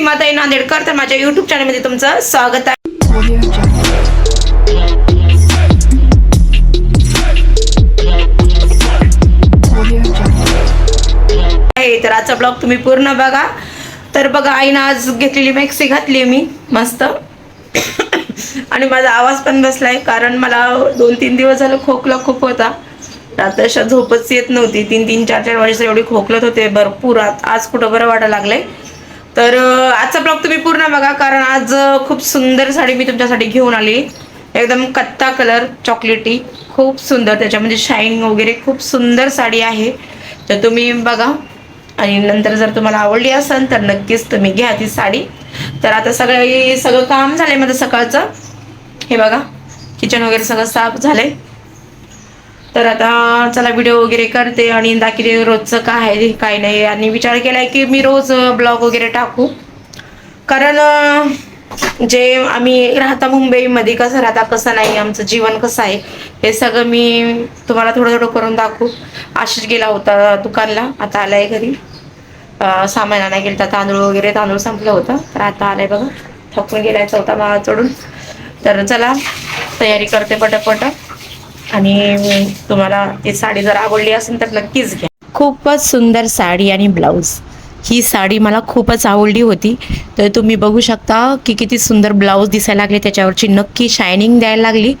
सीमाताई नांदेडकर तर माझ्या युट्यूब चॅनलमध्ये तुमचं स्वागत आहे. तर आजचा ब्लॉग तुम्ही पूर्ण बघा. तर बघा आईनं आज घेतलेली मॅक्सी घातली मी मस्त. आणि माझा आवाज पण बसलाय कारण मला दोन तीन दिवस झालं खोकला खूप होता. रात्र अशा झोपच येत नव्हती. तीन तीन चार चार वर्ष एवढी खोकलत होते भरपूर. आज कुठं बरं वाटायला लागलंय? तर आजचा ब्लॉग तुम्ही पूर्ण बघा कारण आज खूप सुंदर साडी मी तुमच्यासाठी घेऊन आली. एकदम कत्ता कलर चॉकलेटी खूप सुंदर. त्याच्यामध्ये म्हणजे शाईन वगैरे खूप सुंदर साडी आहे. तर तुम्ही बघा. आणि नंतर जर तुम्हाला आवडली असेल तर नक्कीच तुम्ही घ्या ती साडी. तर आता सगळं सगळं काम झालंय माझं सकाळचं. हे बघा. किचन वगैरे सगळं साफ झालंय. तर आता चला व्हिडिओ वगैरे करते आणि दाखिले रोजचं काय आहे काय नाही. आणि विचार केला की मी रोज ब्लॉग वगैरे टाकू. कारण जे आम्ही राहता मुंबईमध्ये कसं राहता कसं नाही आमचं जीवन कसं आहे हे सगळं मी तुम्हाला थोडं थोडं करून दाखवू. आशिष गेला होता दुकानला आता आलाय घरी. सामान आणायला गेलं तर तांदूळ वगैरे तांदूळ संपलं होतं. तर आता आलाय बघा थकून गेलायचा होता माळा चढून. तर चला तयारी करते पटापट. आणि तुम्हाला ती साडी जर आवडली असेल तर नक्कीच घ्या. खूपच सुंदर साडी आणि ब्लाऊज. ही साडी मला खूपच आवडली होती. तर तुम्ही बघू शकता की किती सुंदर ब्लाऊज दिसायला लागले. त्याच्यावरची नक्की शायनिंग द्यायला लागली.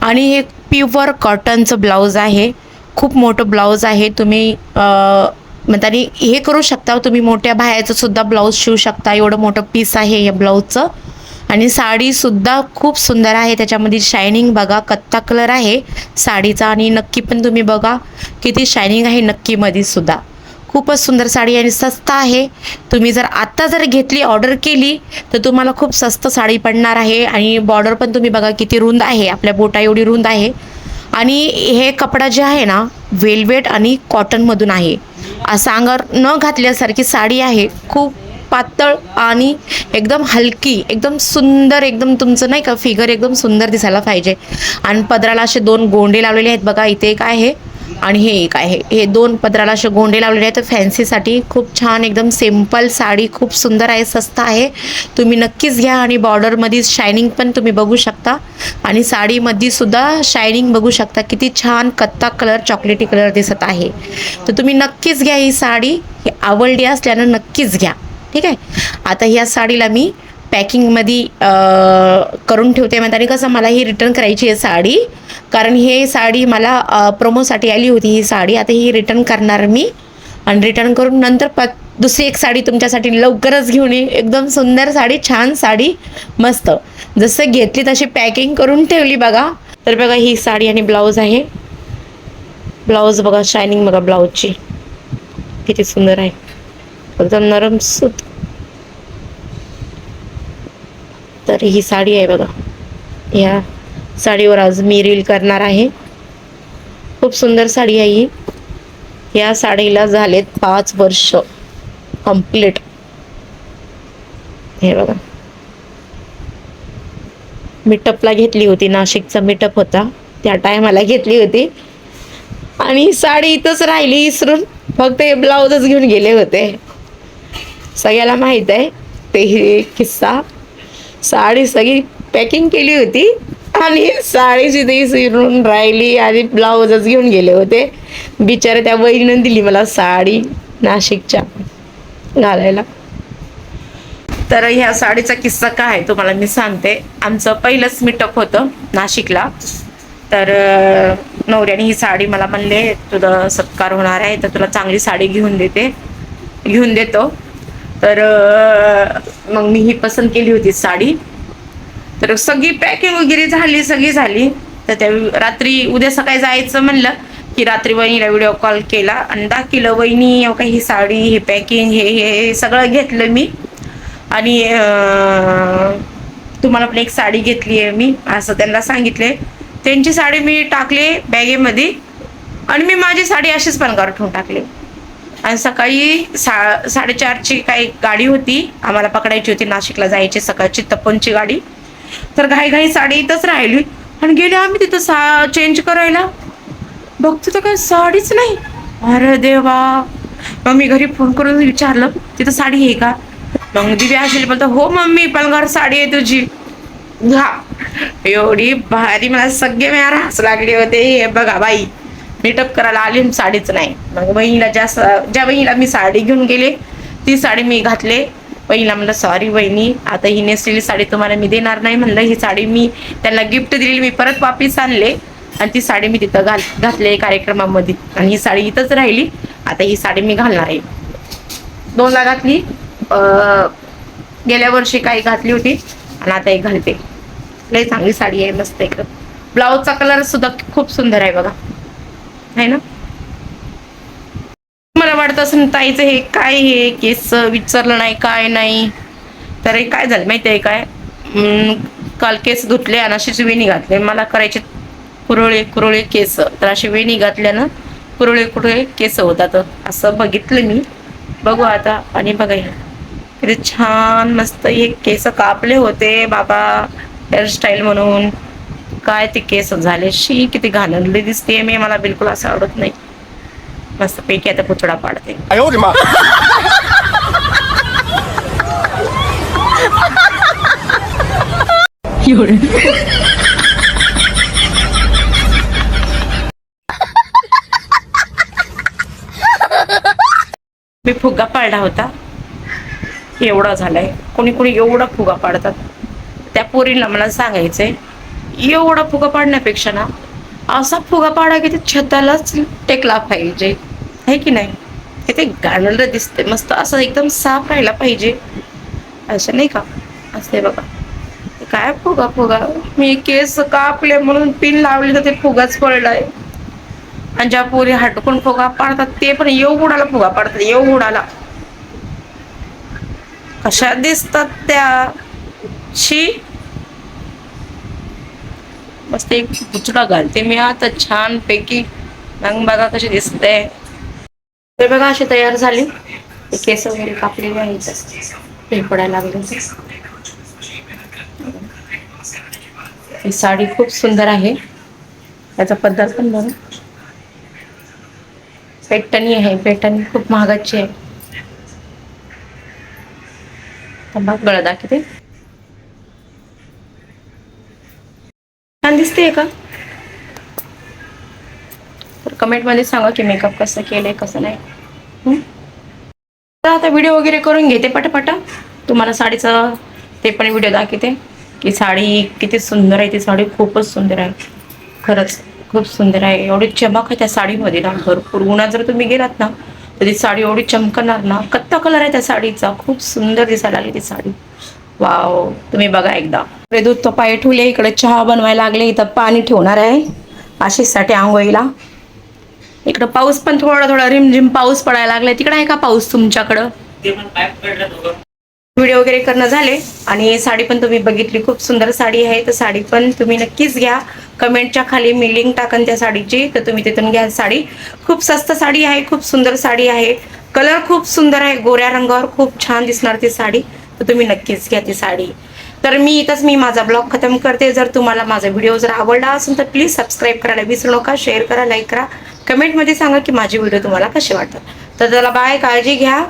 आणि हे प्युअर कॉटनचं ब्लाऊज आहे. खूप मोठं ब्लाऊज आहे. तुम्ही अं, म्हणतानी हे करू शकता. तुम्ही मोठ्या बाहेरचं सुद्धा ब्लाऊज शिवू शकता. एवढं मोठं पीस आहे या ब्लाऊजचं. आणि साडीसुद्धा खूप सुंदर आहे. त्याच्यामध्ये शायनिंग बघा कत्ता कलर आहे. साडीचा आणि नक्की पण तुम्ही बघा किती शायनिंग आहे नक्कीमध्ये सुद्धा. खूपच सुंदर साडी आणि स्वस्त आहे. तुम्ही जर आत्ता जर घेतली ऑर्डर केली तर तुम्हाला खूप स्वस्त साडी पडणार आहे. आणि बॉर्डर पण तुम्ही बघा किती रुंद आहे. आपल्या बोटा एवढी रुंद आहे. आणि हे कपडा जे आहे ना वेल्वेट आणि कॉटनमधून आहे. असं अंगावर न घातल्यासारखी साडी आहे. खूप पातळ आणि एकदम हलकी एकदम सुंदर एकदम तुमचं नाही का फिगर एकदम सुंदर दिसायला पाहिजे. आणि पदराला असे दोन गोंडे लावलेले आहेत बघा इथे एक आहे आणि हे एक आहे. हे दोन पदराला असे गोंडे लावलेले आहेत. फॅन्सीसाठी खूप छान एकदम सिंपल साडी खूप सुंदर आहे स्वस्त आहे. तुम्ही नक्कीच घ्या आणि बॉर्डरमध्ये शायनिंग पण तुम्ही बघू शकता. आणि साडीमध्ये सुद्धा शायनिंग बघू शकता. किती छान कत्ता कलर चॉकलेटी कलर दिसत आहे. तर तुम्ही नक्कीच घ्या ही साडी. ही आवडली असल्यानं नक्कीच घ्या. ठीक आहे? आता ह्या साडीला मी पॅकिंगमध्ये करून ठेवते. म्हणते आणि कसं मला ही रिटर्न करायची आहे साडी. कारण हे साडी मला प्रोमोसाठी आली होती ही साडी. आता ही रिटर्न करणार मी. आणि रिटर्न करून नंतर प दुसरी एक साडी तुमच्यासाठी लवकरच घेऊन ये एकदम सुंदर साडी छान साडी मस्त. जसं घेतली तशी पॅकिंग करून ठेवली बघा. तर बघा ही साडी आणि ब्लाऊज आहे. ब्लाऊज बघा शायनिंग बघा ब्लाऊजची. किती सुंदर आहे. एकदम नरम सूत. तर ही साडी आहे बघा. या साडीवर आज मी रील करणार आहे. खूप सुंदर साडी आहे ही. या साडीला झालेत पाच वर्ष कंप्लीट हे बघा. मिटअपला घेतली होती. नाशिकचा मिटअप होता. त्या टायमाला घेतली होती. आणि साडी इथंच राहिली इसरून. फक्त हे ब्लाऊजच घेऊन गेले होते. सगळ्याला माहीत आहे. ते किस्सा. साडी सगळी पॅकिंग केली होती आणि साडीची ती सिरून राहिली आणि ब्लाऊजच घेऊन गेले होते. बिचारे त्या वहिनीनं दिली मला साडी नाशिकच्या घालायला. तर ह्या साडीचा किस्सा काय आहे तुम्हाला मी सांगते. आमचं पहिलंच मिटअप होतं नाशिकला. तर नवऱ्याने ही साडी मला म्हणले तुझा सत्कार होणार आहे तर तुला चांगली साडी घेऊन देते. घेऊन देतो. तर मग मी ही पसंत केली होती साडी. तर सगळी पॅकिंग वगैरे झाली सगळी झाली. तर त्या रात्री उद्या सकाळी जायचं म्हणलं की रात्री वहिनीला व्हिडिओ कॉल केला. आणि दाखिलं वहिनी अहो काही ही साडी हे पॅकिंग हे हे हे सगळं घेतलं मी. आणि तुम्हाला पण एक साडी घेतली आहे मी असं त्यांना सांगितले. त्यांची साडी मी टाकले बॅगेमध्ये आणि मी माझी साडी अशीच पण ठेवून टाकली. आणि सकाळी सा साडेचारची काही गाडी होती. आम्हाला पकडायची होती. नाशिकला जायची सकाळची तपनची गाडी. तर घाई घाई साडी इथंच राहिली. आणि गेले आम्ही तिथं सा चेंज करायला. बघतो तर काय साडीच नाही. अरे देवा. मग मी घरी फोन करून विचारलं तिथं साडी आहे का? मग दिव्या असेल बोलतो हो मम्मी पलगार साडी आहे तुझी. घा एवढी भारी मला सगळे मिळाला हस लागले होते. हे बघा बाई. मेटअप करायला आली साडीच नाही. मग बहिणीला ज्या ज्या बहिणीला मी साडी घेऊन गेले ती साडी मी घातले. बहिणीला म्हणलं सॉरी बहिणी आता ही नेसलेली साडी तुम्हाला मी देणार नाही. म्हणलं ही साडी मी त्यांना गिफ्ट दिलेली मी परत वापिस आणले आणि ती साडी मी तिथं घाल घातले कार्यक्रमामध्ये. आणि ही साडी इथंच राहिली आता ही साडी मी घालणार आहे. दोनला घातली. गेल्या वर्षी काही घातली होती आणि आता एक घालते. लय चांगली साडी आहे मस्त एक ब्लाऊजचा कलर सुद्धा खूप सुंदर आहे बघा. आहे ना? मला वाटतं असं ताईचं हे काय हे केस विचारलं नाही काय नाही. तर हे काय झालं माहिती आहे काय? काल केस धुतले आणि अशीच वेणी घातले. मला करायचे कुरळे कुरळे केस. तर अशी वेणी घातल्यानं कुरळे कुरळे केस होतात. असं बघितलं मी. बघू आता आणि बघा हे. किती छान मस्त हे केस कापले होते बाबा. हेअरस्टाईल म्हणून. काय ते केस झाले? शी किती घालवली दिसते मी मला बिलकुल असं आवडत नाही. मस्त पैकी आता पुतळा पाडते. मी. फुगा पाळला होता. एवढा झालाय. कोणी कोणी एवढा फुगा पाडतात. त्या पोरीला मला सांगायचंय एवढा फुगा पाडण्यापेक्षा ना असा फुगा पाडा की ते छतालाच टेकला पाहिजे. आहे की नाही? हे ते गाणलं दिसते मस्त असं एकदम साफ राहायला पाहिजे. असं नाही का? असते बघा. काय फुगा फुगा? मी केस कापले म्हणून पिन लावले तर ते फुगाच पडलाय. आणि ज्या पोरी हटकून फुगा पाडतात ते पण एवढाला फुगा पाडतात एवढाला. कशा दिसतात त्या? शी मस्त एक पुचडा घालते मी. आता छान पैकी मग बघा कशी दिसते. तर बघा अशी तयार झाली. केस वगैरे कापलेले आहेत हे पडायला लागले ही साडी खूप सुंदर आहे. त्याचा पद्धत पण बघा. पेटणी आहे. पेटणी खूप महागाची आहे. थांबा गळदा किती छान दिसते का? तर कमेंटमध्ये सांगा की मेकअप कसं केलंय कसं नाही. आता व्हिडिओ वगैरे करून घेते पटापटा. तुम्हाला साडीचा ते पण व्हिडिओ दाखवते. की साडी किती सुंदर आहे ती साडी खूपच सुंदर आहे. खरंच खूप सुंदर आहे. एवढी चमक आहे त्या साडीमध्ये ना भरपूर. उन्हात जर तुम्ही गेलात ना तर ती साडी एवढी चमकणार ना कत्ता कलर आहे त्या साडीचा. खूप सुंदर दिसायला लागली ती साडी. वाव तुम्ही बघा एकदा. दूध तो पाय ठेवले इकडे चहा बनवायला लागले इथं पाणी ठेवणार आहे. आशिषसाठी आंघोळीला. इकडं पाऊस पण थोडा थोडा रिमझिम पाऊस पडायला लागलाय. तिकडे आहे का पाऊस तुमच्याकडं? व्हिडिओ वगैरे करणं झाले आणि साडी पण तुम्ही बघितली खूप सुंदर साडी आहे. तर साडी पण तुम्ही नक्कीच घ्या. कमेंटच्या खाली मी लिंक टाकन त्या साडीची तर तुम्ही तिथून घ्या साडी. खूप स्वस्त साडी आहे खूप सुंदर साडी आहे. कलर खूप सुंदर आहे गोऱ्या रंगावर खूप छान दिसणार ती साडी. तुम्ही नक्कीच घ्या ती साडी. तर मी इथंच मी माझा ब्लॉग खतम करते. जर तुम्हाला माझा व्हिडिओ जर आवडला असेल तर प्लीज सबस्क्राईब करायला विसरू नका शेअर करा लाईक करा. कमेंटमध्ये सांगा की माझे व्हिडिओ तुम्हाला कसे वाटतात. तर त्याला बाय काळजी घ्या.